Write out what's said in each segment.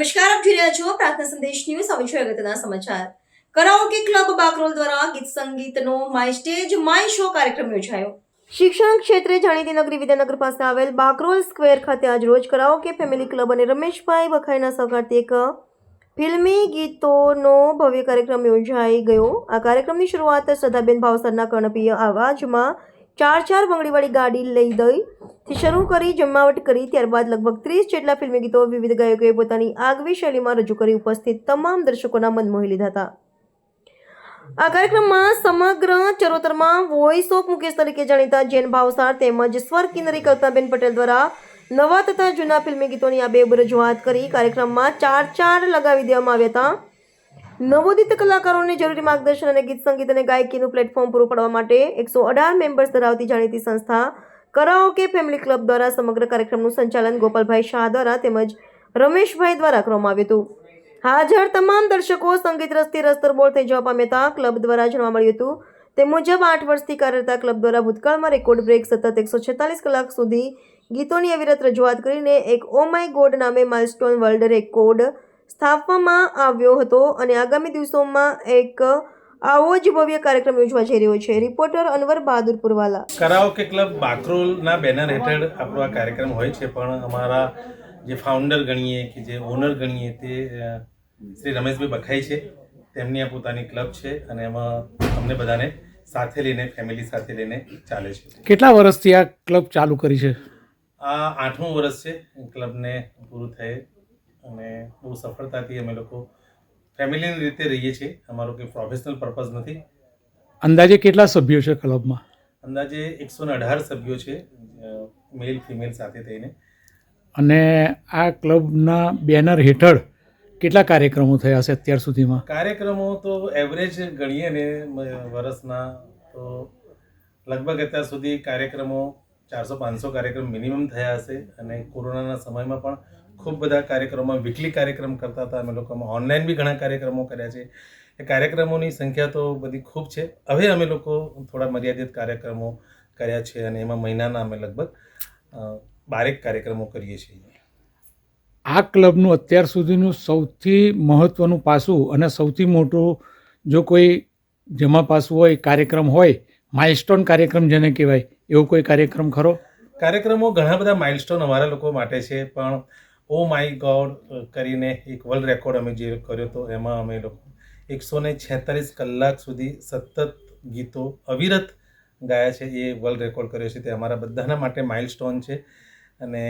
નમસ્કાર, આપ જોઈ રહ્યા છો પ્રાર્થના સંદેશ ન્યૂઝ. હવે છે અગત્યના સમાચાર. કરાઓકે ક્લબ બાકરોલ દ્વારા ગીત સંગીતનો માય સ્ટેજ, માય શો કાર્યક્રમ યોજાયો. શિક્ષણ ક્ષેત્રે જાણીતી નગરી વિદ્યાનગર પાસે આવેલ બાકરોલ સ્ક્વેર ખાતે આજ રોજ કરાઓકે ફેમિલી ક્લબ અને રમેશભાઈ વખાઈના સહકારથી એક ફિલ્મી ગીતોનો ભવ્ય કાર્યક્રમ યોજાઈ ગયો. આ કાર્યક્રમની શરૂઆત શ્રદ્ધાબેન ભાવસરના કર્ણપ્રિય અવાજમાં ચાર ચાર બંગડીવાળી ગાડી લઈ દઈ થી શરૂ કરી, જમાવટ કરી, ત્યારબાદ લગભગ ત્રીસ જેટલા ફિલ્મી ગીતો વિવિધ ગાયકોએ પોતાની આગવી શૈલીમાં રજૂ કરી ઉપસ્થિત તમામ દર્શકોના મન મોહી લીધા હતા. આ કાર્યક્રમમાં સમગ્ર ચરોતરમાં વોઇસ ઓફ મુકેશ તરીકે જાણીતા જૈન ભાવસાર તેમજ સ્વર કિન્નરી કલ્પનાબેન પટેલ દ્વારા નવા તથા જૂના ફિલ્મી ગીતોની આ બે રજૂઆત કરી કાર્યક્રમમાં ચાર ચાર લગાવી દેવામાં આવ્યા હતા. નવોદિત કલાકારોને જરૂરી માર્ગદર્શન અને ગીત સંગીત અને ગાયકીનું પ્લેટફોર્મ પૂરું પાડવા માટે એકસો અઢાર મેમ્બર્સ ધરાવતી જાણીતી સંસ્થા કરાઓકે ફેમિલી ક્લબ દ્વારા સમગ્ર કાર્યક્રમનું સંચાલન ગોપાલભાઈ શાહ દ્વારા તેમજ રમેશભાઈ દ્વારા કરવામાં આવ્યું હતું. હાજર તમામ દર્શકો સંગીત રસથી રસ્તરબોળ થઈ જવા પામ્યા હતા. ક્લબ દ્વારા જાણવા મળ્યું હતું તે મુજબ આઠ વર્ષથી કાર્યરતા ક્લબ દ્વારા ભૂતકાળમાં રેકોર્ડ બ્રેક સતત એકસો છેતાલીસ કલાક સુધી ગીતોની અવિરત રજૂઆત કરીને એક ઓ માય ગોડ નામે માઇલસ્ટોન વર્લ્ડ રેકોર્ડ સ્થાપવામાં આવ્યો હતો અને આગામી દિવસોમાં એક આવો જ ભવ્ય કાર્યક્રમ યોજવા જઈ રહ્યો છે. Reporter Anwar Bahadur Purwala karaoke club બાકરોલના banner હેઠળ આપણો આ કાર્યક્રમ હોય છે પણ અમારા જે ફાઉન્ડર ગણીએ કે જે ઓનર ગણીએ તે શ્રી રમેશભાઈ બખાઈ છે. તેમની આ પોતાની ક્લબ છે અને એમાં અમને બધાને સાથે લઈને ફેમિલી સાથે લઈને ચાલે છે. કેટલા વર્ષથી આ ક્લબ ચાલુ કરી છે? આ આઠમું વર્ષ છે. ક્લબને પૂરું થયે અને બહુ સફળતાથી અમે લોકો ફેમિલીની રીતે રહીએ છીએ. અમારો કોઈ પ્રોફેશનલ પર્પઝ નથી. અંદાજે કેટલા સભ્યો છે ક્લબમાં? અંદાજે એકસો ને અઢાર સભ્યો છે મેલ ફિમેલ સાથે થઈને. અને આ ક્લબના બેનર હેઠળ કેટલા કાર્યક્રમો થયા છે અત્યાર સુધીમાં? કાર્યક્રમો તો એવરેજ ગણીએ ને વર્ષના તો લગભગ અત્યાર સુધી કાર્યક્રમો ચારસો પાંચસો કાર્યક્રમ મિનિમમ થયા હશે. અને કોરોનાના સમયમાં પણ ખૂબ બધા કાર્યક્રમો વીકલી કાર્યક્રમ કરતા હતા. અમે લોકોમાં ઓનલાઈન બી ઘણા કાર્યક્રમો કર્યા છે. એ કાર્યક્રમોની સંખ્યા તો બધી ખૂબ છે. હવે અમે લોકો થોડા મર્યાદિત કાર્યક્રમો કર્યા છે અને એમાં મહિનાના અમે લગભગ બારેક કાર્યક્રમો કરીએ છીએ. આ ક્લબનું અત્યાર સુધીનું સૌથી મહત્ત્વનું પાસું અને સૌથી મોટું જો કોઈ જેમાં પાસું હોય કાર્યક્રમ હોય માઇલસ્ટોન કાર્યક્રમ જેને કહેવાય એવો કોઈ કાર્યક્રમ ખરો? કાર્યક્રમો ઘણા બધા માઇલસ્ટોન અમારા લોકો માટે છે પણ ઓ માય ગોડ કરીને એક વર્લ્ડ રેકોર્ડ અમે જે કર્યો હતો, એમાં અમે લોકો એકસો ને છેતાલીસ કલાક સુધી સતત ગીતો અવિરત ગાયા છે, એ વર્લ્ડ રેકોર્ડ કર્યો છે. તે અમારા બધાના માટે માઇલસ્ટોન છે. અને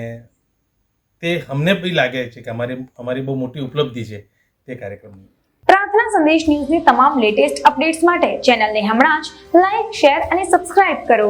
તે અમને બી લાગે છે કે અમારી અમારી બહુ મોટી ઉપલબ્ધિ છે તે કાર્યક્રમની. પ્રાર્થના સંદેશ ન્યૂઝની તમામ લેટેસ્ટ અપડેટ્સ માટે ચેનલને હમણાં જ લાઈક શેર અને સબસ્ક્રાઇબ કરો.